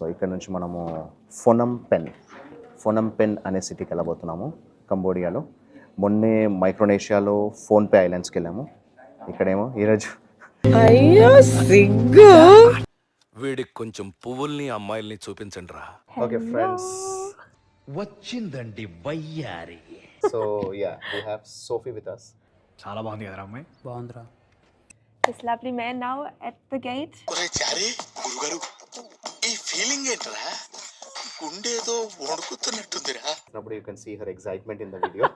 So ఇక్కడ నుంచి మనము ఫొనం పెన్ ఫొనం పెన్ అనే సిటీకి వెళ్ళబోతున్నాము కంబోడియాలో. మొన్నే మైక్రోనేషియాలో ఫోన్పే ఐలాండ్స్కి వెళ్ళాము. ఇక్కడేమో ఈరోజు. అయ్యో సిగ్గు. వీడికి కొంచెం పువ్వుల్ని అమ్మాయిల్ని చూపించండి రా. ఓకే ఫ్రెండ్స్ వచ్చిందండి వయ్యారి. So yeah we have Sophie with us చాలా బాగుంది కదరా అమ్మాయి? బాగుందిరా. This lovely man now at the gate. ఒరే చారి గురుగారు. ఈ ఫీలింగ్ ఏంట్రా? గుండేదో వణుకుతున్నట్టుందిరా. అప్పుడు you can see her excitement in the video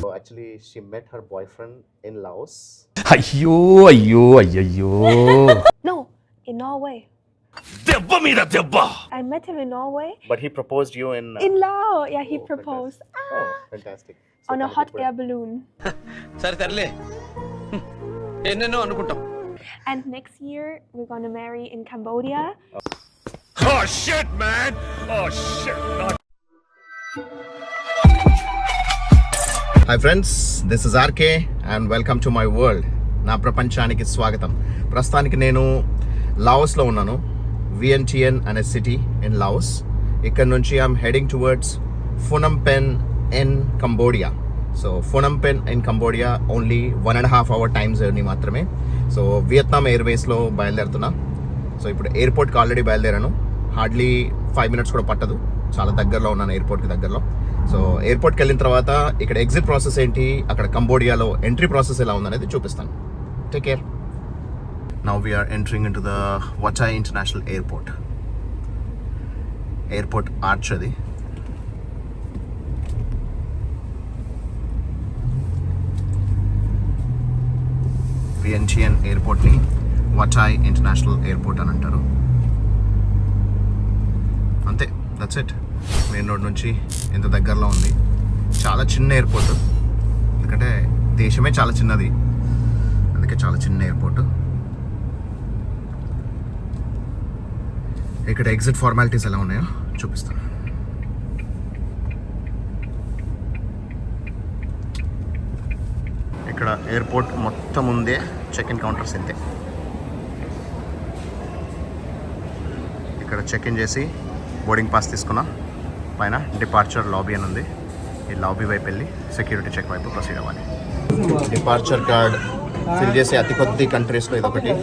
so actually she met her boyfriend in Laos అయ్యో అయ్యో అయ్యయ్యో. No, in Norway. దెబ్బ మీద దెబ్బ. I met him in Norway. But he proposed you in In Laos, yeah, he proposed. Oh, fantastic. So on a తనకి hot ఇప్పుడు- air balloon. సరే తరలే ఎన్నెన్నో అనుకుంటాం. And next year we're gonna marry in Cambodia. Oh shit man oh shit hi friends this is RK and welcome to my world నా ప్రపంచానికి స్వాగతం. ప్రస్తుతానికి నేను లాఓస్లో ఉన్నాను. విఎన్టిఎన్ అనే సిటీ ఇన్ లాఓస్ ఇక్కడ నుంచి I'm heading towards Phnom Penh in Cambodia so Phnom Penh in Cambodia only one and half hour time journey మాత్రమే. సో వియత్నాం ఎయిర్వేస్లో బయలుదేరుతున్నా. సో ఇప్పుడు ఎయిర్పోర్ట్కి ఆల్రెడీ బయలుదేరాను. హార్డ్లీ ఫైవ్ మినిట్స్ కూడా పట్టదు. చాలా దగ్గరలో ఉన్నాను ఎయిర్పోర్ట్కి దగ్గరలో. సో ఎయిర్పోర్ట్కి వెళ్ళిన తర్వాత ఇక్కడ ఎగ్జిట్ ప్రాసెస్ ఏంటి? అక్కడ కంబోడియాలో ఎంట్రీ ప్రాసెస్ ఎలా ఉందనేది చూపిస్తాను. Take care. Now we're entering into the Wattay international airport airport arch అది. విఎన్చిఎన్ ఎయిర్పోర్ట్ని వచాయ్ ఇంటర్నేషనల్ ఎయిర్పోర్ట్ అని అంటారు. అంతే దట్స్ ఇట్ మెయిన్ రోడ్ నుంచి ఇంత దగ్గరలో ఉంది. చాలా చిన్న ఎయిర్పోర్ట్ ఎందుకంటే దేశమే చాలా చిన్నది. అందుకే చాలా చిన్న ఎయిర్పోర్ట్ ఇక్కడ ఎగ్జిట్ ఫార్మాలిటీస్ ఎలా ఉన్నాయో చూపిస్తాను. ఇక్కడ ఎయిర్పోర్ట్ మొత్తం ఉందే చెక్ ఇన్ కౌంటర్స్ ఇంతే. ఇక్కడ చెక్ ఇన్ చేసి బోర్డింగ్ పాస్ తీసుకున్నా పైన డిపార్చర్ లాబీ అని ఉంది. ఈ లాబీ వైపు వెళ్ళి సెక్యూరిటీ చెక్ వైపు ప్రొసీడ్ అవ్వాలి. డిపార్చర్ కార్డ్ ఫిల్ చేసే అతి కొద్ది కంట్రీస్లో ఇదొకటి.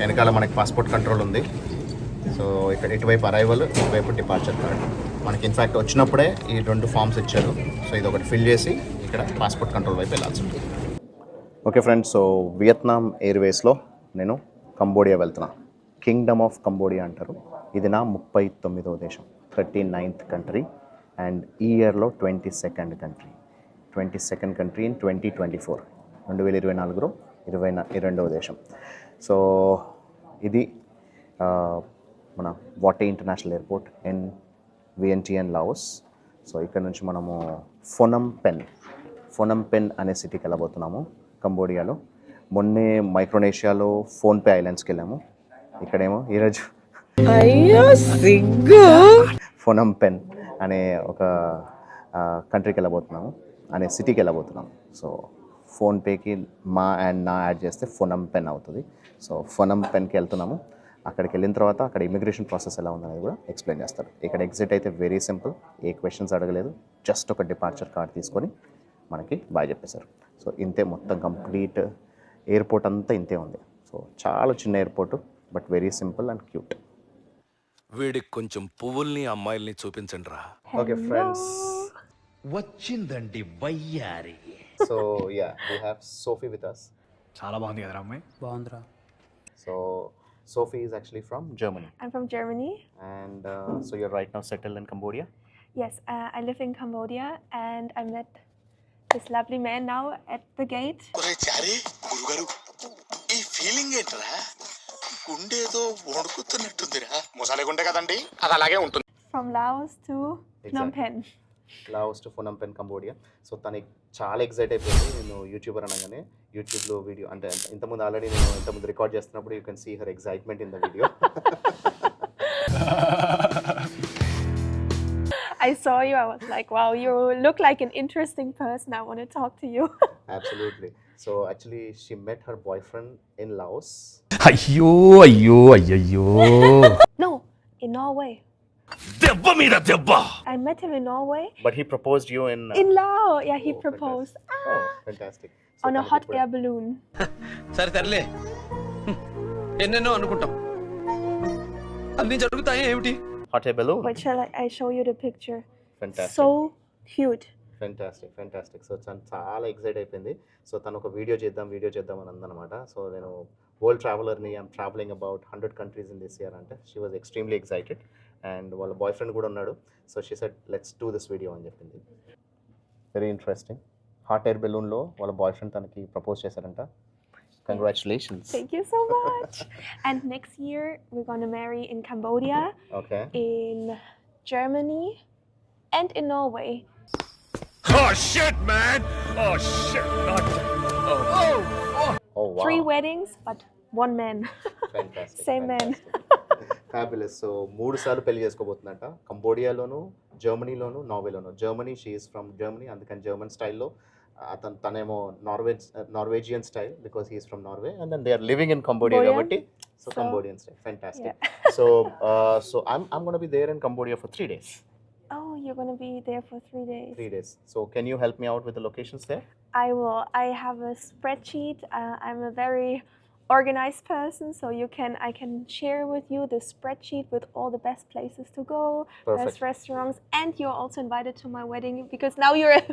వెనకాల మనకి పాస్పోర్ట్ కంట్రోల్ ఉంది. సో ఇక్కడ ఇటువైపు అరైవల్ ఇటువైపు డిపార్చర్ కార్డ్ మనకి ఇన్ఫ్యాక్ట్ వచ్చినప్పుడే ఈ రెండు ఫామ్స్ ఇచ్చారు. సో ఇది ఒకటి ఫిల్ చేసి ఇక్కడ పాస్పోర్ట్ కంట్రోల్ వైపు వెళ్ళాల్సి ఉంటుంది. ఓకే ఫ్రెండ్స్ సో వియత్నాం ఎయిర్వేస్లో నేను కంబోడియా వెళ్తున్నా. కింగ్డమ్ ఆఫ్ కంబోడియా అంటారు. ఇది నా ముప్పై తొమ్మిదవ దేశం థర్టీ నైన్త్ కంట్రీ అండ్ ఈ ఇయర్లో twenty second country twenty second country in twenty twenty four రెండు వేల ఇరవై నాలుగులో ఇరవై రెండవ దేశం. సో ఇది మన Wattay international airport in Vientiane Laos so ఇక్కడ నుంచి మనము ఫొనం పెన్ ఫొనం పెన్ అనే సిటీకి వెళ్ళబోతున్నాము. కంబోడియాలో. మొన్నే మైక్రోనేషియాలో ఫోన్పే ఐలాండ్స్కి వెళ్ళాము ఇక్కడేమో ఈరోజు అయ్యో సిగ్గు. ఫొనం పెన్ అనే ఒక కంట్రీకి వెళ్ళబోతున్నాము అనే సిటీకి వెళ్ళబోతున్నాము సో ఫోన్పేకి మా అండ్ నా యాడ్ చేస్తే ఫొనం పెన్ అవుతుంది. సో ఫొనం పెన్కి వెళ్తున్నాము. అక్కడికి వెళ్ళిన తర్వాత అక్కడ ఇమిగ్రేషన్ ప్రాసెస్ ఎలా ఉందనేది కూడా ఎక్స్ప్లెయిన్ చేస్తారు ఇక్కడ ఎగ్జిట్ అయితే వెరీ సింపుల్ ఏ క్వశ్చన్స్ అడగలేదు జస్ట్ ఒక డిపార్చర్ కార్డ్ తీసుకొని మనకి బాగా చెప్పేశారు. సో ఇంతే మొత్తం కంప్లీట్ ఎయిర్పోర్ట్ అంతా ఇంతే ఉంది. సో చాలా చిన్న airport but very simple and cute. వీడికి కొంచెం పువ్వుల్ని అమ్మాయిల్ని చూపించండి రా ఓకే ఫ్రెండ్స్. వచ్చిందండి వయ్యారి. So ya we have Sophie with us చాలా బాగుంది కదరా అమ్మాయి? బాగుందిరా. So Sophie is actually from Germany I'm from Germany. And so you're right now settle in Cambodia Yes, uh, I live in Cambodia and I met this lovely man now at the gate. ఒరే చారి గురుగారు ఈ feeling ఏంట్రా? గుండేదో వణుకుతున్నట్టుందిరా. ముసలి గుండె కదండి? అది అలాగే ఉంటుంది. From Laos to Phnom Exactly. Penh. Last Phnom Penh Cambodia so తనకి చాలా ఎక్సైట్ అయిపోయింది. నేను యూట్యూబర్ అనగానే యూట్యూబ్లో వీడియో అంటే ఇంతకుముందు ఆల్రెడీ నేను ఇంతకుముందు రికార్డ్ చేస్తున్నప్పుడు you can see her excitement in the video I saw you. I was like, wow, you look like an interesting person. I want to talk to you. Absolutely. So actually, she met her boyfriend in Laos. అయ్యో అయ్యో అయ్యయ్యో no, in Norway. దెబ్బ మీద దెబ్బ I met him in Norway. But he proposed you in. uh, In Laos. Yeah, he Oh, proposed Oh, fantastic. So on a తనకి hot ఇప్పుడు- air balloon. సరే సర్లే హ్మ్. ఎన్నెన్నో అనుకుంటాం అన్ని జరుగుతాయి ఏమిటి Hot air balloon. Wait, shall I, I show you the picture? Fantastic. So cute. Fantastic fantastic so తను చాలా ఎక్సైట్ అయిపోయింది సో తను ఒక వీడియో చేద్దాం వీడియో చేద్దాం అని అందనమాట సో నేను world ట్రావెలర్ని I'm traveling about hundred countries in this year అంటే she was extremely excited and వాళ్ళ బాయ్ ఫ్రెండ్ కూడా ఉన్నాడు so she set let's do this video అని చెప్పింది వెరీ ఇంట్రెస్టింగ్ హాట్ ఎయిర్ బెలూన్లో వాళ్ళ బాయ్ ఫ్రెండ్ తనకి ప్రపోజ్ చేశారంట Congratulations Thank you so much. and next year we're gonna marry in Cambodia, okay in Germany, and in Norway. Oh shit man oh shit not oh Three weddings, but one man. Fantastic, Same man. Fabulous so మూడు సార్లు పెళ్లి చేసుకోబోతుందంట కంబోడియాలోను జర్మనీలోను నార్వేలోను Germany she's from Germany అందుకని German స్టైల్లో అతను తనేమో నార్వేజ్ Norwegian style because he's from Norway and then they are living in Cambodia Cambodian. కాబట్టి so So- Cambodian style fantastic so so I'm I'm gonna be there in Cambodia for three days Oh, you're gonna be there for three days. Three days so can you help me out with the locations there I will. I have a spreadsheet. Uh, I'm a very organized person, so you can I can share with you the spreadsheet with all the best places to go, Perfect. best restaurants, and you're also invited to my wedding because now you're a,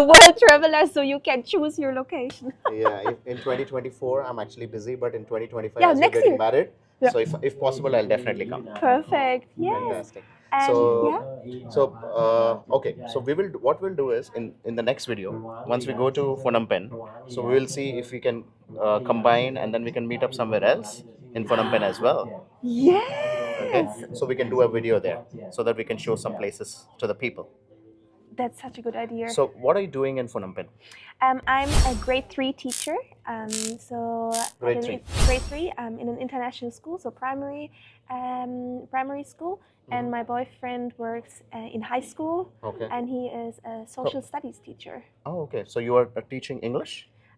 a world traveler, so you can choose your location. yeah in 2024 i'm actually busy but in 2025 Yeah, next getting year. married Yeah. so if, if possible i'll definitely come Perfect. Yes. fantastic And so yeah. so uh, okay so we will what we'll do is in in the next video once we go to Phnom Penh so we will see if we can uh, combine and then we can meet up somewhere else in Phnom Penh as well yes okay so we can do a video there so that we can show some places to the people That's such a good idea. so what are you doing in Phnom Penh Um, I'm a grade three teacher. Um, so Grade three. grade three. Um, in an international school, so primary, um, primary school. Mm-hmm. And my boyfriend works uh, in high school, okay and he is a social studies teacher. oh okay so you are uh, teaching English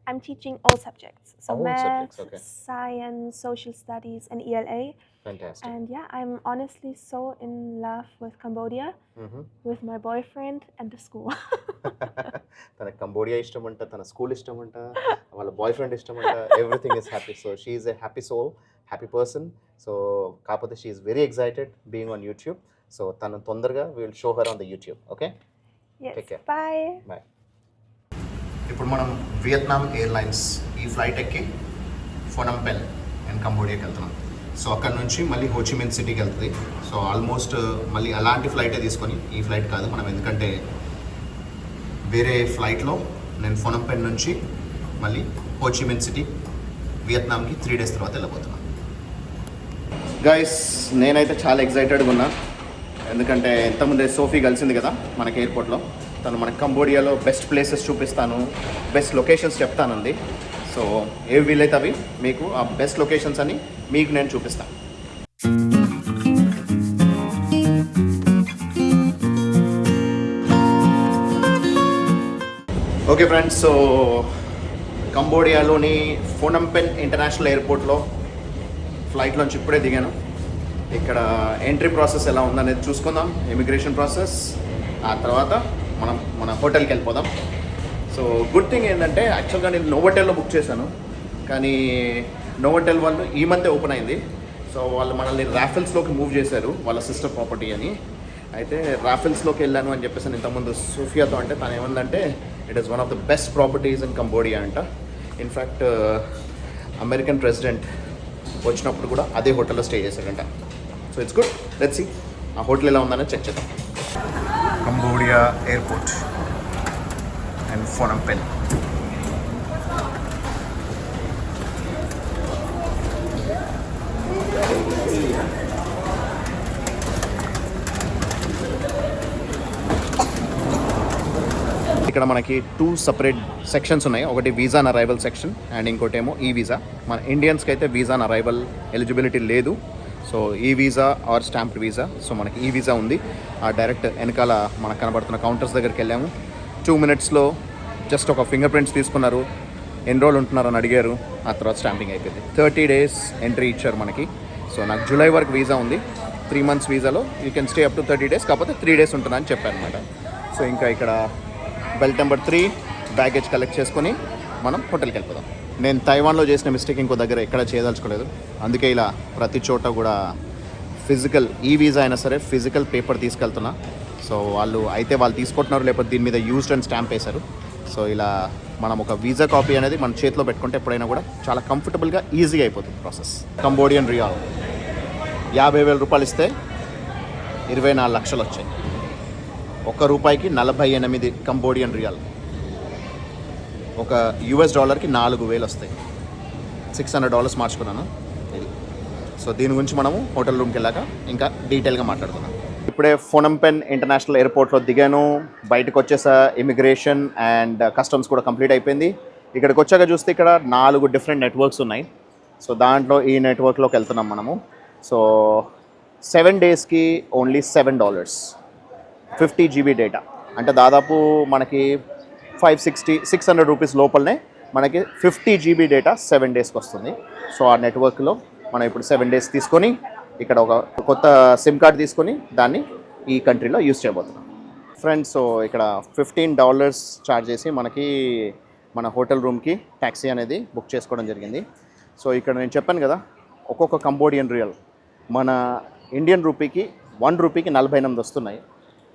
I'm teaching all subjects, so All math, subjects, okay. science, social studies, and ELA. fantastic And yeah, I'm honestly so in love with Cambodia, mm-hmm. with my boyfriend, and the school. తన Cambodia ఇష్టం అంట తన school ఇష్టం అంట వాళ్ళ boy friend ఇష్టం అంట everything is happy so she is a happy soul happy person so కాకపోతే she is very excited being on YouTube so తను తొందరగా will show her on the YouTube okay yes. Take care. Bye. Bye ఇప్పుడు మనం Vietnam airlines ఈ flight ఎక్కి ఫొనంపెన్ and కంబోడియాకి వెళ్తున్నాం. So అక్కడ నుంచి మళ్ళీ హోచిమిన్ సిటీకి వెళ్తుంది. సో ఆల్మోస్ట్ మళ్ళీ అలాంటి ఫ్లైటే తీసుకొని ఈ ఫ్లైట్ కాదు. మనం ఎందుకంటే వేరే ఫ్లైట్లో నేను ఫొనంపెన్ నుంచి మళ్ళీ హోచిమిన్ సిటీ వియత్నాంకి త్రీ డేస్ తర్వాత వెళ్ళబోతున్నాను గైస్ నేనైతే చాలా ఎక్సైటెడ్గా ఉన్నా. ఎందుకంటే ఇంతకుముందే సోఫీ కలిసింది కదా మనకి ఎయిర్పోర్ట్లో తను మనకి కంబోడియాలో బెస్ట్ ప్లేసెస్ చూపిస్తాను బెస్ట్ లొకేషన్స్ చెప్తానంది. సో ఏ వీలైతే అవి మీకు ఆ బెస్ట్ లొకేషన్స్ అని మీకు నేను చూపిస్తాను. ఓకే ఫ్రెండ్స్ సో కంబోడియాలోని ఫోనంపెన్ ఇంటర్నేషనల్ ఎయిర్పోర్ట్లో ఫ్లైట్లోంచి ఇప్పుడే దిగాను. ఇక్కడ ఎంట్రీ ప్రాసెస్ ఎలా ఉందనేది చూసుకుందాం. ఇమిగ్రేషన్ ప్రాసెస్ ఆ తర్వాత మనం మన హోటల్కి వెళ్ళిపోదాం. సో గుడ్ థింగ్ ఏంటంటే యాక్చువల్గా నేను నోవోటెల్లో బుక్ చేశాను. కానీ నోవోటెల్ వాళ్ళు ఈ మంతే ఓపెన్ అయింది. సో వాళ్ళు మనల్ని రాఫెల్స్లోకి మూవ్ చేశారు వాళ్ళ సిస్టర్ ప్రాపర్టీ అని. అయితే రాఫెల్స్లోకి వెళ్ళాను అని చెప్పేసి ఇంతకుముందు సూఫియాతో అంటే తను ఏమందంటే it is one of the best properties in Cambodia అంట. ఇన్ఫ్యాక్ట్ అమెరికన్ ప్రెసిడెంట్ వచ్చినప్పుడు కూడా అదే హోటల్లో స్టే చేశాడంట. So it's good let's see ఆ హోటల్ ఎలా ఉందని చెక్ చేద్దాం. కంబోడియా ఎయిర్పోర్ట్ అండ్ ఫోనం ఇక్కడ మనకి టూ సపరేట్ సెక్షన్స్ ఉన్నాయి. ఒకటి visa on arrival section and ఇంకోటి ఏమో ఈ వీసా మన ఇండియన్స్కి అయితే వీసా ఆన్ అరైవల్ ఎలిజిబిలిటీ లేదు. So e visa or stamped visa so మనకి e ఈ వీసా ఉంది. ఆ డైరెక్ట్ వెనకాల మనకు కనబడుతున్న కౌంటర్స్ దగ్గరికి వెళ్ళాము. టూ మినిట్స్లో జస్ట్ ఒక ఫింగర్ ప్రింట్స్ తీసుకున్నారు. ఎన్ని రోజులు ఉంటున్నారని అడిగారు. ఆ తర్వాత స్టాంపింగ్ అయిపోయింది. థర్టీ డేస్ ఎంట్రీ ఇచ్చారు మనకి. సో నాకు జూలై వరకు వీసా ఉంది. Three months వీసాలో you can stay up to thirty days కాకపోతే త్రీ డేస్ ఉంటుందని చెప్పారు అనమాట సో ఇంకా ఇక్కడ belt number three baggage collect చేసుకొని మనం హోటల్కి వెళ్ళిపోదాం. నేను తైవాన్లో చేసిన మిస్టేక్ ఇంకో దగ్గర ఎక్కడ చేయదలుచుకోలేదు. అందుకే ఇలా ప్రతి చోట కూడా ఫిజికల్ ఈ వీసా అయినా సరే ఫిజికల్ పేపర్ తీసుకెళ్తున్నా. సో వాళ్ళు అయితే వాళ్ళు తీసుకుంటున్నారు లేకపోతే దీని మీద యూస్డ్ అండ్ స్టాంప్ వేశారు. సో ఇలా మనం ఒక వీసా కాపీ అనేది మన చేతిలో పెట్టుకుంటే ఎప్పుడైనా కూడా చాలా కంఫర్టబుల్గా ఈజీగా అయిపోతుంది ప్రాసెస్. Cambodian riyal. యాభై వేల రూపాయలు ఇస్తే ఇరవై నాలుగు లక్షలు వచ్చాయి. ఒక్క రూపాయికి నలభై ఎనిమిది కంబోడియన్ రియాల్. ఒక యుఎస్ డాలర్కి నాలుగు వేలు వస్తాయి. సిక్స్ హండ్రెడ్ డాలర్స్ మార్చుకున్నాను. ఇది. సో దీని గురించి మనము హోటల్ రూమ్కి వెళ్ళాక ఇంకా డీటెయిల్గా మాట్లాడుతున్నాం ఇప్పుడే ఫోనంపెన్ ఇంటర్నేషనల్ ఎయిర్పోర్ట్లో దిగాను. బయటకు వచ్చేసా ఇమిగ్రేషన్ అండ్ కస్టమ్స్ కూడా కంప్లీట్ అయిపోయింది. ఇక్కడికి వచ్చాక చూస్తే ఇక్కడ నాలుగు డిఫరెంట్ నెట్వర్క్స్ ఉన్నాయి. సో దాంట్లో ఈ నెట్వర్క్లోకి వెళ్తున్నాం మనము. సో సెవెన్ డేస్కి only seven dollars. Fifty GB data. అంటే దాదాపు మనకి five sixty six hundred rupees లోపలనే మనకి ఫిఫ్టీ జీబీ డేటా సెవెన్ డేస్కి వస్తుంది. సో ఆ నెట్వర్క్లో మనం ఇప్పుడు సెవెన్ డేస్ తీసుకొని ఇక్కడ ఒక కొత్త సిమ్ కార్డ్ తీసుకొని దాన్ని ఈ కంట్రీలో యూస్ చేయబోతున్నాం. ఫ్రెండ్స్ సో ఇక్కడ ఫిఫ్టీన్ డాలర్స్ ఛార్జ్ చేసి మనకి మన హోటల్ రూమ్కి ట్యాక్సీ అనేది బుక్ చేసుకోవడం జరిగింది. సో ఇక్కడ నేను చెప్పాను కదా ఒక్కొక్క కంబోడియన్ రియల్ మన ఇండియన్ రూపీకి వన్ రూపీకి నలభై ఎనిమిది వస్తున్నాయి.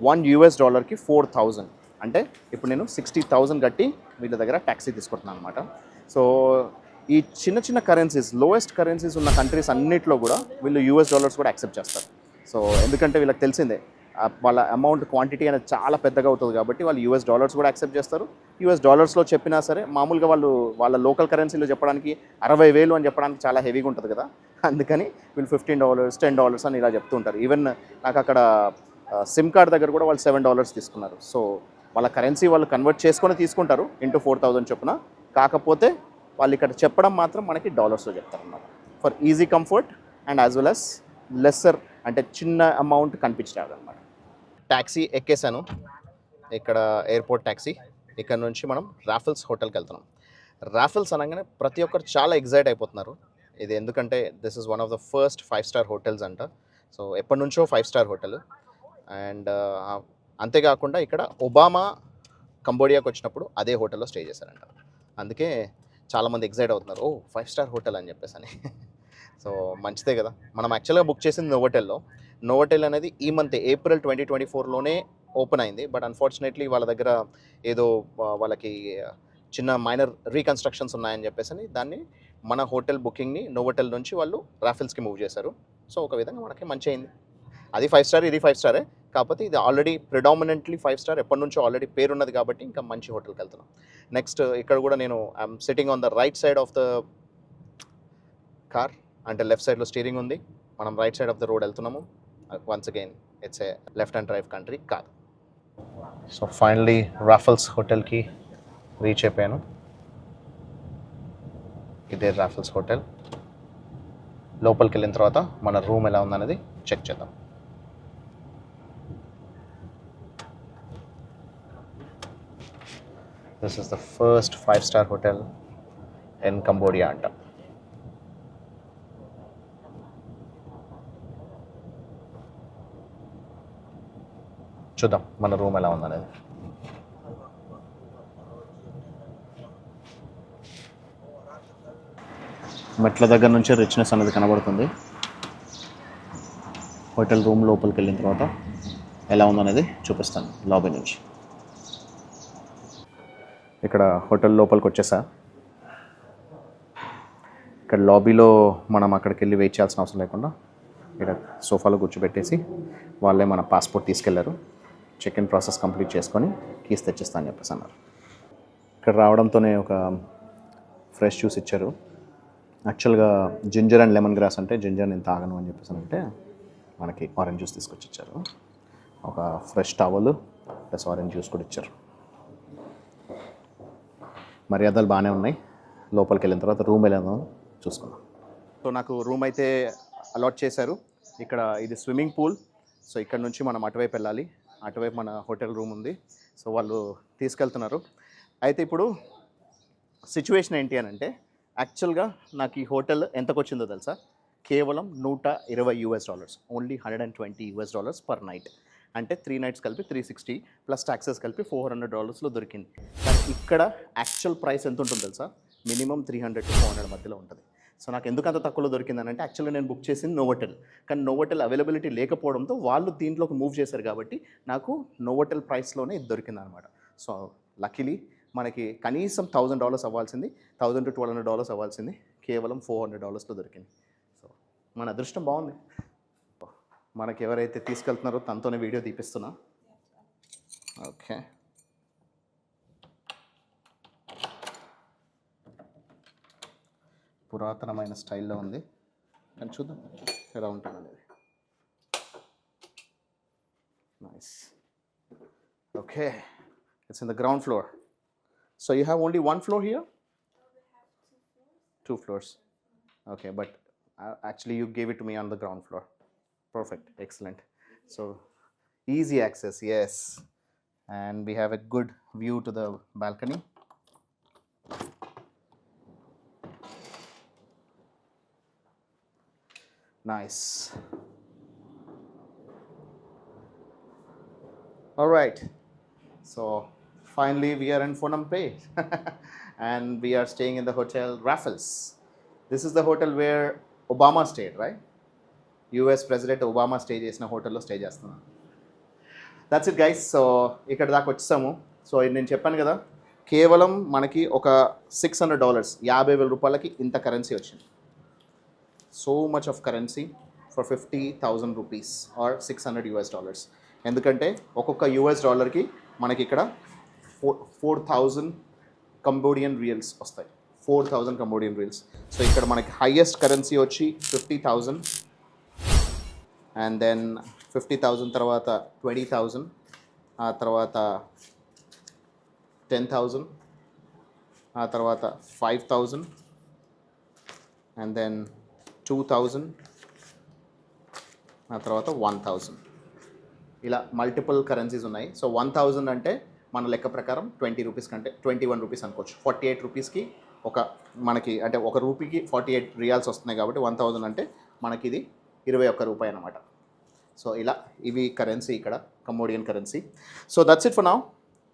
వన్ యూఎస్ డాలర్కి ఫోర్ థౌజండ్ అంటే ఇప్పుడు నేను సిక్స్టీ థౌజండ్ కట్టి వీళ్ళ దగ్గర ట్యాక్సీ తీసుకుంటున్నాను అనమాట సో ఈ చిన్న చిన్న కరెన్సీస్ లోయెస్ట్ కరెన్సీస్ ఉన్న కంట్రీస్ అన్నింటిలో కూడా వీళ్ళు యూఎస్ డాలర్స్ కూడా యాక్సెప్ట్ చేస్తారు. సో ఎందుకంటే వీళ్ళకి తెలిసిందే వాళ్ళ అమౌంట్ క్వాంటిటీ అనేది చాలా పెద్దగా అవుతుంది కాబట్టి వాళ్ళు యూఎస్ డాలర్స్ కూడా యాక్సెప్ట్ చేస్తారు. యూఎస్ డాలర్స్లో చెప్పినా సరే మామూలుగా వాళ్ళు వాళ్ళ లోకల్ కరెన్సీలో చెప్పడానికి అరవై వేలు అని చెప్పడానికి చాలా హెవీగా ఉంటుంది కదా. అందుకని వీళ్ళు ఫిఫ్టీన్ డాలర్స్ టెన్ డాలర్స్ అని ఇలా చెప్తూ ఉంటారు. ఈవెన్ నాకు అక్కడ సిమ్ కార్డ్ దగ్గర కూడా వాళ్ళు సెవెన్ డాలర్స్ తీసుకున్నారు. సో వాళ్ళ కరెన్సీ వాళ్ళు కన్వర్ట్ చేసుకొని తీసుకుంటారు ఇంటూ ఫోర్ థౌజండ్ చొప్పున. కాకపోతే వాళ్ళు ఇక్కడ చెప్పడం మాత్రం మనకి డాలర్స్లో చెప్తారు అన్నమాట for easy comfort and as well as lesser అంటే చిన్న అమౌంట్ కనిపించలేదు అనమాట ట్యాక్సీ ఎక్కేసాను ఇక్కడ ఎయిర్పోర్ట్ ట్యాక్సీ ఇక్కడ నుంచి మనం రాఫెల్స్ హోటల్కి వెళ్తున్నాం. రాఫెల్స్ అనగానే ప్రతి ఒక్కరు చాలా ఎగ్జైట్ అయిపోతున్నారు. ఇది ఎందుకంటే this is one of the first five star hotels అంట. సో ఎప్పటి నుంచో ఫైవ్ స్టార్ హోటల్ అండ్ అంతేకాకుండా ఇక్కడ ఒబామా కంబోడియాకి వచ్చినప్పుడు అదే హోటల్లో స్టే చేశారంట. అందుకే చాలామంది ఎగ్జైట్ అవుతున్నారు. ఓ ఫైవ్ స్టార్ హోటల్ అని చెప్పేసి అని సో మంచిదే కదా. మనం యాక్చువల్గా బుక్ చేసింది నోవోటెల్లో. నోవోటెల్ అనేది ఈ మంత్ ఏప్రిల్ ట్వంటీ ట్వంటీ ఫోర్లోనే ఓపెన్ అయింది. బట్ అన్ఫార్చునేట్లీ వాళ్ళ దగ్గర ఏదో వాళ్ళకి చిన్న మైనర్ రీకన్స్ట్రక్షన్స్ ఉన్నాయని చెప్పేసి అని దాన్ని మన హోటల్ బుకింగ్ని నోవోటెల్ నుంచి వాళ్ళు రాఫెల్స్కి మూవ్ చేశారు. సో ఒక విధంగా మనకి మంచి అయింది. అది ఫైవ్ స్టార్ ఇది ఫైవ్ స్టారే కాకపోతే ఇది ఆల్రెడీ ప్రిడామినెంట్లీ ఫైవ్ స్టార్ ఎప్పటి నుంచో ఆల్రెడీ పేరున్నది కాబట్టి ఇంకా మంచి హోటల్కి వెళ్తున్నాం. నెక్స్ట్ ఇక్కడ కూడా నేను I'm sitting on the right side of the car అంటే లెఫ్ట్ సైడ్లో స్టీరింగ్ ఉంది. మనం right side of the road వెళ్తున్నాము. Once again it's a left and drive country car so finally Raffles హోటల్కి రీచ్ అయిపోయాను. ఇదే రాఫెల్స్ హోటల్ లోపలికి వెళ్ళిన తర్వాత మన రూమ్ ఎలా ఉందనేది చెక్ చేద్దాం. This is the first five star hotel in Cambodia అంట. చూద్దాం మన రూమ్ ఎలా ఉందనేది. మెట్ల దగ్గర నుంచి రిచ్నెస్ అనేది కనబడుతుంది. హోటల్ రూమ్ లోపలికి వెళ్ళిన తర్వాత ఎలా ఉందనేది చూపిస్తాను లాబీ నుంచి. ఇక్కడ హోటల్ లోపలికి వచ్చేసా ఇక్కడ లాబీలో మనం అక్కడికి వెళ్ళి వెయిట్ చేయాల్సిన అవసరం లేకుండా ఇక్కడ సోఫాలో కూర్చోబెట్టేసి వాళ్ళే మన పాస్పోర్ట్ తీసుకెళ్ళారు. చెక్ ఇన్ ప్రాసెస్ కంప్లీట్ చేసుకొని కీస్ తెచ్చిస్తా అని చెప్పేసి అన్నారు. ఇక్కడ రావడంతోనే ఒక ఫ్రెష్ జ్యూస్ ఇచ్చారు. యాక్చువల్గా జింజర్ అండ్ లెమన్ గ్రాస్ అంటే జింజర్ నేను తాగను అని చెప్పేసి అంటే మనకి ఆరెంజ్ జ్యూస్ తీసుకొచ్చి ఇచ్చారు. ఒక fresh towel plus orange juice కూడా ఇచ్చారు. మర్యాదలు బాగానే ఉన్నాయి. లోపలికి వెళ్ళిన తర్వాత రూమ్ వెళ్ళాను చూసుకున్నాం సో నాకు రూమ్ అయితే అలాట్ చేశారు. ఇక్కడ ఇది స్విమ్మింగ్ పూల్. సో ఇక్కడ నుంచి మనం అటువైపు వెళ్ళాలి. అటువైపు మన హోటల్ రూమ్ ఉంది. సో వాళ్ళు తీసుకెళ్తున్నారు. అయితే ఇప్పుడు సిచ్యువేషన్ ఏంటి అని అంటే యాక్చువల్గా నాకు ఈ హోటల్ ఎంతకు వచ్చిందో తెలుసా? కేవలం నూట ఇరవై US dollars. Only hundred and twenty US dollars per night. అంటే త్రీ నైట్స్ కలిపి త్రీ సిక్స్టీ ప్లస్ ట్యాక్సెస్ కలిపి ఫోర్ హండ్రెడ్ డాలర్స్లో దొరికింది. కానీ ఇక్కడ యాక్చువల్ ప్రైస్ ఎంత ఉంటుంది తెలుసా? Minimum three hundred to four hundred మధ్యలో ఉంటుంది. సో నాకు ఎందుకు అంత తక్కువలో దొరికిందని అంటే యాక్చువల్లీ నేను బుక్ చేసింది నోవోటెల్ కానీ నోవోటెల్ అవైలబిలిటీ లేకపోవడంతో వాళ్ళు దీంట్లోకి మూవ్ చేశారు కాబట్టి నాకు నోవోటెల్ ప్రైస్లోనే ఇది దొరికింది అనమాట సో లక్కీలీ మనకి కనీసం థౌజండ్ డాలర్స్ అవ్వాల్సింది. Thousand to twelve hundred dollars అవ్వాల్సింది. కేవలం ఫోర్ హండ్రెడ్ డాలర్స్లో దొరికింది. సో మన అదృష్టం బాగుంది. మనకి ఎవరైతే తీసుకెళ్తున్నారో తనతోనే వీడియో తీపిస్తున్నా. ఓకే. పురాతనమైన స్టైల్లో ఉంది. కానీ చూద్దాం ఎలా ఉంటుంది అనేది. Nice okay. It's in the ground floor so you have only one floor here two floors okay but actually you gave it me on the ground floor perfect. Excellent. So easy access yes. And we have a good view to the balcony. Nice. All right. So finally we are in Phnom Penh and we are staying in the hotel Raffles. This is the hotel where Obama stayed, right? US president Obama stay చేసిన హోటల్లో stay చేస్తున్నాను that's it guys so ఇక్కడ దాకా వచ్చేసాము. So నేను చెప్పాను కదా కేవలం మనకి ఒక సిక్స్ హండ్రెడ్ డాలర్స్ యాభై వేల రూపాయలకి ఇంత కరెన్సీ వచ్చింది. So much of currency for fifty thousand rupees or six hundred US dollars ఎందుకంటే ఒక్కొక్క యూఎస్ డాలర్కి మనకి ఇక్కడ four four thousand Cambodian riels వస్తాయి. Four thousand Cambodian riels so ఇక్కడ మనకి హైయెస్ట్ కరెన్సీ వచ్చి fifty thousand and then fifty thousand తర్వాత ట్వంటీ థౌజండ్ ఆ తర్వాత టెన్ థౌజండ్ ఆ తర్వాత five thousand and then two thousand ఆ తర్వాత వన్ థౌజండ్. ఇలా మల్టిపుల్ కరెన్సీస్ ఉన్నాయి. సో వన్ థౌజండ్ అంటే మన లెక్క ప్రకారం ట్వంటీ రూపీస్ కంటే ట్వంటీ వన్ రూపీస్ అనుకోవచ్చు. ఫార్టీ ఎయిట్ రూపీస్కి ఒక మనకి అంటే ఒక రూపీకి ఫార్టీ ఎయిట్ రియాల్స్ వస్తున్నాయి కాబట్టి వన్ థౌజండ్ అంటే మనకి ఇది ఇరవై ఒక్క రూపాయి అనమాట సో ఇలా ఇవి కరెన్సీ ఇక్కడ Cambodian currency so that's it for now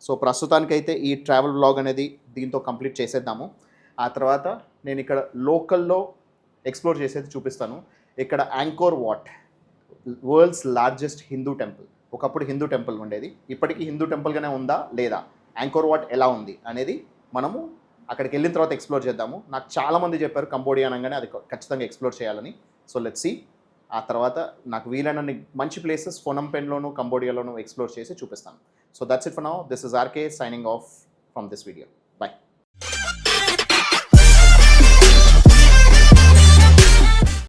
so ప్రస్తుతానికైతే ఈ ట్రావెల్ బ్లాగ్ అనేది దీంతో కంప్లీట్ చేసేద్దాము. ఆ తర్వాత నేను ఇక్కడ లోకల్లో ఎక్స్ప్లోర్ చేసేది చూపిస్తాను. ఇక్కడ Angkor Wat world's largest Hindu temple ఒకప్పుడు హిందూ టెంపుల్ ఉండేది. ఇప్పటికీ హిందూ టెంపుల్గానే ఉందా లేదా? యాంకోర్ వాట్ ఎలా ఉంది అనేది మనము అక్కడికి వెళ్ళిన తర్వాత ఎక్స్ప్లోర్ చేద్దాము. నాకు చాలామంది చెప్పారు కంబోడియా అనగానే అది ఖచ్చితంగా ఎక్స్ప్లోర్ చేయాలని. సో లెట్స్ సి ఆ తర్వాత నాకు వీలైనన్ని మంచి ప్లేసెస్ ఫోనంపెన్లోను కంబోడియాలోను ఎక్స్ప్లోర్ చేసి చూపిస్తాను. So that's it for now this is RK signing off from this video bye